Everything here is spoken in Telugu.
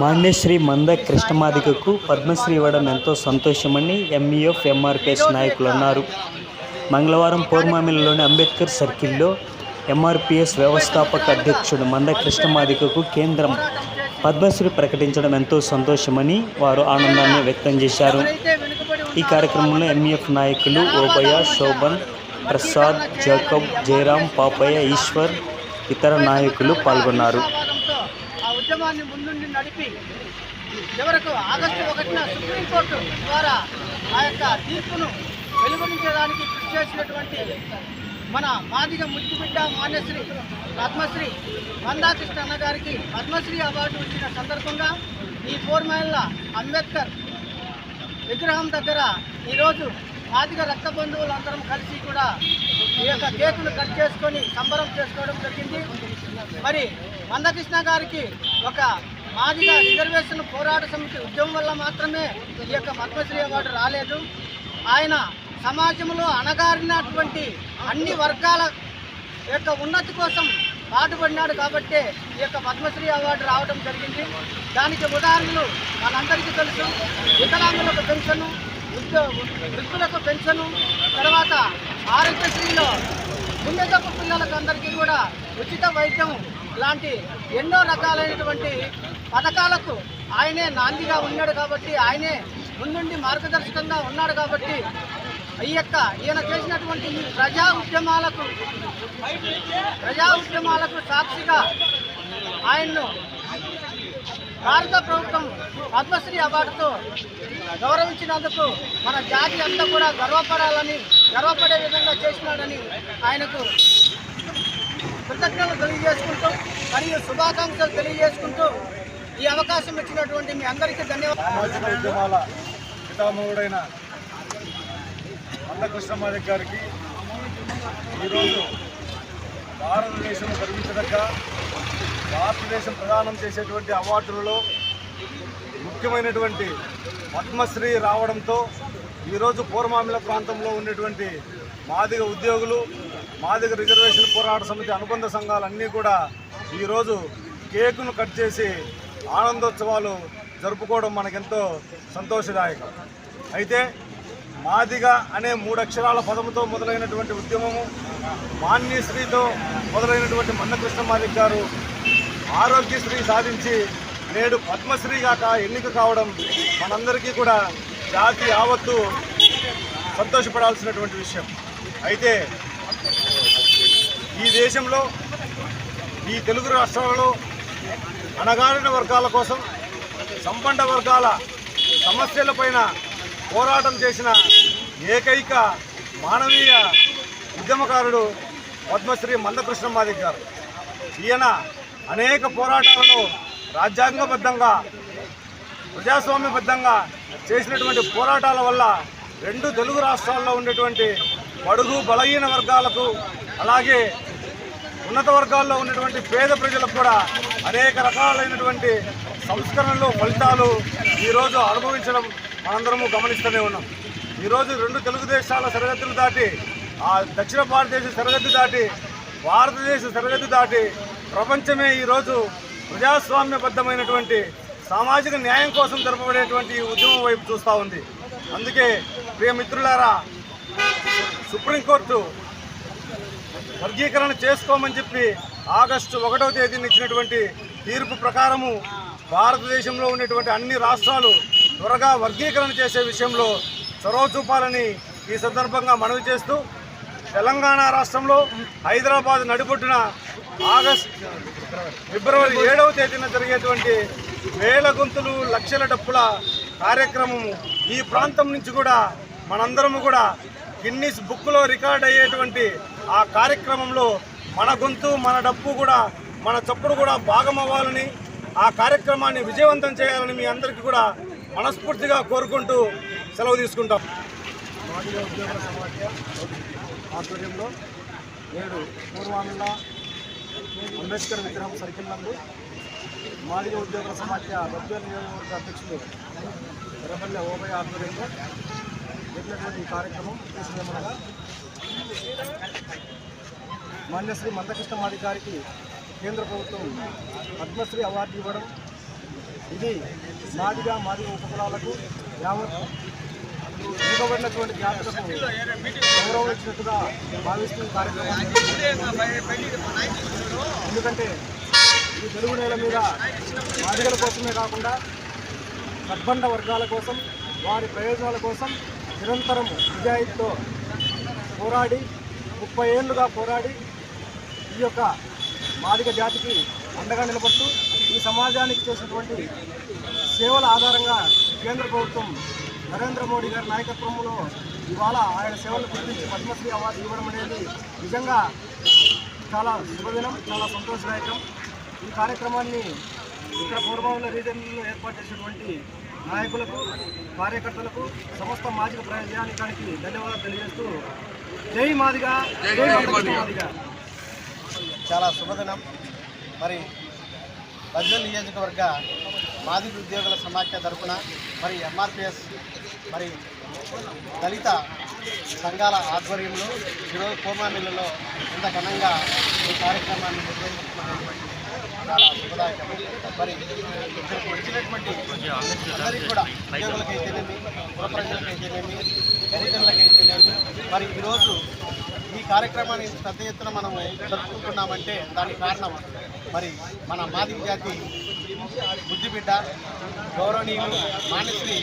మాన్యశ్రీ మంద కృష్ణమాదికకు పద్మశ్రీ ఇవ్వడం ఎంతో సంతోషమని ఎంఈఎఫ్ ఎంఆర్పిఎస్ నాయకులు అన్నారు. మంగళవారం పౌర్మామిలలోని అంబేద్కర్ సర్కిల్లో ఎంఆర్పిఎస్ వ్యవస్థాపక అధ్యక్షుడు మంద కృష్ణమాదికకు కేంద్రం పద్మశ్రీ ప్రకటించడం ఎంతో సంతోషమని వారు ఆనందాన్ని వ్యక్తం చేశారు. ఈ కార్యక్రమంలో ఎంఈఎఫ్ నాయకులు ఓబయ శోభన్ ప్రసాద్ జాకబ్ జయరాం పాపయ్య ఈశ్వర్ ఇతర నాయకులు పాల్గొన్నారు. ఉద్యమంతో ముందుండి నడిపి చివరకు ఆగస్టు ఒకటిన సుప్రీంకోర్టు ద్వారా ఆ యొక్క తీర్పును వెలువరించడానికి కృషి చేసినటువంటి మన మాదిగ ముద్దుబిడ్డ మాన్యశ్రీ పద్మశ్రీ మందాకృష్ణ గారికి పద్మశ్రీ అవార్డు ఇచ్చిన సందర్భంగా ఈ ఫోర్ మైళ్ళ అంబేద్కర్ విగ్రహం దగ్గర ఈరోజు మాదిగ రక్త బంధువులందరం కలిసి కూడా ఈ యొక్క కేకును కట్ చేసుకొని సంబరం చేసుకోవడం జరిగింది. మరి మందకృష్ణ గారికి ఒక మాదిగా రిజర్వేషన్ పోరాట సమితి ఉద్యమం వల్ల మాత్రమే ఈ యొక్క పద్మశ్రీ అవార్డు రాలేదు. ఆయన సమాజంలో అణగారినటువంటి అన్ని వర్గాల యొక్క ఉన్నతి కోసం పాటుపడినాడు కాబట్టే ఈ యొక్క పద్మశ్రీ అవార్డు రావడం జరిగింది. దానికి ఉదాహరణలు మనందరికీ తెలుసు. వికలాంగులకు పెన్షను వృద్ధులకు పెన్షను తర్వాత ఆరోగ్యశ్రీలో గుండెజబ్బు పిల్లలకు అందరికీ కూడా ఉచిత వైద్యం లాంటి ఎన్నో రకాలైనటువంటి పథకాలకు ఆయనే నాందిగా ఉన్నాడు కాబట్టి ఆయనే ముందుండి మార్గదర్శకంగా ఉన్నాడు కాబట్టి ఈ యొక్క ఈయన చేసినటువంటి ఈ ప్రజా ఉద్యమాలకు ప్రజా ఉద్యమాలకు సాక్షిగా ఆయన్ను భారత ప్రభుత్వం పద్మశ్రీ అవార్డుతో గౌరవించినందుకు మన జాతి అంతా కూడా గర్వపడాలని గర్వపడే విధంగా చేసినాడని ఆయనకు కృతజ్ఞతలు తెలియజేసుకుంటూ మరియు శుభాకాంక్షలు తెలియజేసుకుంటూ ఈ అవకాశం ఇచ్చినటువంటి మీ అందరికీ ధన్యవాదాలు. పితామహుడైన ఉద్యమాల పితామహుడైన గారికి ఈరోజు భారతదేశం గర్వించదగ్గ భారతదేశం ప్రదానం చేసేటువంటి అవార్డులలో ముఖ్యమైనటువంటి పద్మశ్రీ రావడంతో ఈరోజు పూర్వమామిల ప్రాంతంలో ఉన్నటువంటి మాదిగ ఉద్యోగులు మాదిగ రిజర్వేషన్ పోరాట సమితి అనుబంధ సంఘాలన్నీ కూడా ఈరోజు కేకును కట్ చేసి ఆనందోత్సవాలు జరుపుకోవడం మనకెంతో సంతోషదాయకం. అయితే మాదిగ అనే మూడక్షరాల పదముతో మొదలైనటువంటి ఉద్యమము మాన్యశ్రీతో మొదలైనటువంటి మన్నకృష్ణ మాదిక్ గారు ఆరోగ్యశ్రీ సాధించి నేడు పద్మశ్రీ కా ఎన్నిక కావడం మనందరికీ కూడా జాతి యావత్తు సంతోషపడాల్సినటువంటి విషయం. అయితే దేశంలో ఈ తెలుగు రాష్ట్రాలలో అణగారిన వర్గాల కోసం సంపన్న వర్గాల సమస్యలపైన పోరాటం చేసిన ఏకైక మానవీయ ఉద్యమకారుడు పద్మశ్రీ మందకృష్ణ మాదిక్ గారు. ఈయన అనేక పోరాటాలను రాజ్యాంగబద్ధంగా ప్రజాస్వామ్యబద్ధంగా చేసినటువంటి పోరాటాల వల్ల రెండు తెలుగు రాష్ట్రాల్లో ఉండేటువంటి బడుగు బలహీన వర్గాలకు అలాగే ఉన్నత వర్గాల్లో ఉన్నటువంటి పేద ప్రజలకు కూడా అనేక రకాలైనటువంటి సంస్కరణలు ఫలితాలు ఈరోజు అనుభవించడం మనందరము గమనిస్తూనే ఉన్నాం. ఈరోజు రెండు తెలుగు దేశాల సరిహద్దులు దాటి ఆ దక్షిణ భారతదేశ సరిహద్దు దాటి భారతదేశ సరిహద్దు దాటి ప్రపంచమే ఈరోజు ప్రజాస్వామ్యబద్ధమైనటువంటి సామాజిక న్యాయం కోసం జరపబడేటువంటి ఈ ఉద్యమం వైపు చూస్తూ ఉంది. అందుకే ప్రియ మిత్రులారా సుప్రీంకోర్టు వర్గీకరణ చేసుకోమని చెప్పి ఆగస్టు ఒకటవ తేదీన ఇచ్చినటువంటి తీర్పు ప్రకారము భారతదేశంలో ఉన్నటువంటి అన్ని రాష్ట్రాలు త్వరగా వర్గీకరణ చేసే విషయంలో చొరవ చూపాలని ఈ సందర్భంగా మనవి చేస్తూ తెలంగాణ రాష్ట్రంలో హైదరాబాద్ నడిబొడ్డున ఆగస్ట్ ఫిబ్రవరి ఏడవ తేదీన జరిగేటువంటి వేల గొంతులు లక్షల డప్పుల కార్యక్రమము ఈ ప్రాంతం నుంచి కూడా మనందరము కూడా గిన్నీస్ బుక్లో రికార్డ్ అయ్యేటువంటి ఆ కార్యక్రమంలో మన గొంతు మన డప్పు కూడా మన చప్పుడు కూడా భాగమవ్వాలని ఆ కార్యక్రమాన్ని విజయవంతం చేయాలని మీ అందరికీ కూడా మనస్ఫూర్తిగా కోరుకుంటూ సెలవు తీసుకుంటాం. సమాఖ్య ఆధ్వర్యంలో నేడు పూర్వామిల అంబేద్కర్ విగ్రహం సర్కిల్ నందు మాదిగ ఉద్యోగుల సమాఖ్య గద్వాల నియోజకవర్గ అధ్యక్షుడు ఎర్రపల్లె ఓబై ఆధ్వర్యంలో జరిగినటువంటి ఈ కార్యక్రమం ఉద్దేశమేమనగా మాన్య శ్రీ మాది గారికి కేంద్ర ప్రభుత్వం పద్మశ్రీ అవార్డు ఇవ్వడం ఇది మాదిగా మాదిగా ఉపకులాలకు యావత్ ఇవ్వబడినటువంటి జాతరకు గౌరవం ఇచ్చినట్టుగా భావిస్తూ ఎందుకంటే ఈ తెలుగు నేల మీద మాదిగల కోసమే కాకుండా సద్బండ వర్గాల కోసం వారి ప్రయోజనాల కోసం నిరంతరం నిజాయితీతో పోరాడి ముప్పై ఏళ్ళుగా పోరాడి ఈ యొక్క మాదిగ జాతికి అండగా నిలబడుతూ ఈ సమాజానికి చేసినటువంటి సేవల ఆధారంగా కేంద్ర ప్రభుత్వం నరేంద్ర మోడీ గారి నాయకత్వంలో ఇవాళ ఆయన సేవలను గుర్తించి పద్మశ్రీ అవార్డు ఇవ్వడం అనేది నిజంగా చాలా శుభదినం చాలా సంతోషదాయకం. ఈ కార్యక్రమాన్ని ఇక్కడ పూర్వంలో రీజన్లో ఏర్పాటు చేసినటువంటి నాయకులకు కార్యకర్తలకు సమస్త మాదిగ ప్రజానికానికి ధన్యవాదాలు తెలియజేస్తూ జై మాదిగా. జై మాదిగా. చాలా శుభదినం. మరి బజ్వల్ నియోజకవర్గ మాదిగ ఉద్యోగుల సమాఖ్య తరపున మరి ఎంఆర్పిఎస్ మరి దళిత సంఘాల ఆధ్వర్యంలో ఈరోజు కోమామిల్లలో ఇంత ఘనంగా ఈ కార్యక్రమాన్ని నిర్వహించుకున్నటువంటి చాలా శుభదాయకం. మరి ఇక్కడికి వచ్చినటువంటి అందరికీ కూడా ఉద్యోగులకైతేనేమి పుర ప్రజలకైతేనేమి తెలియదు మరి ఈరోజు ఈ కార్యక్రమాన్ని పెద్ద ఎత్తున మనం జరుపుకుంటున్నామంటే దానికి కారణం మరి మన మాదిక జాతి బుద్ధిబిడ్డ గౌరవనీయులు మానశ్రీ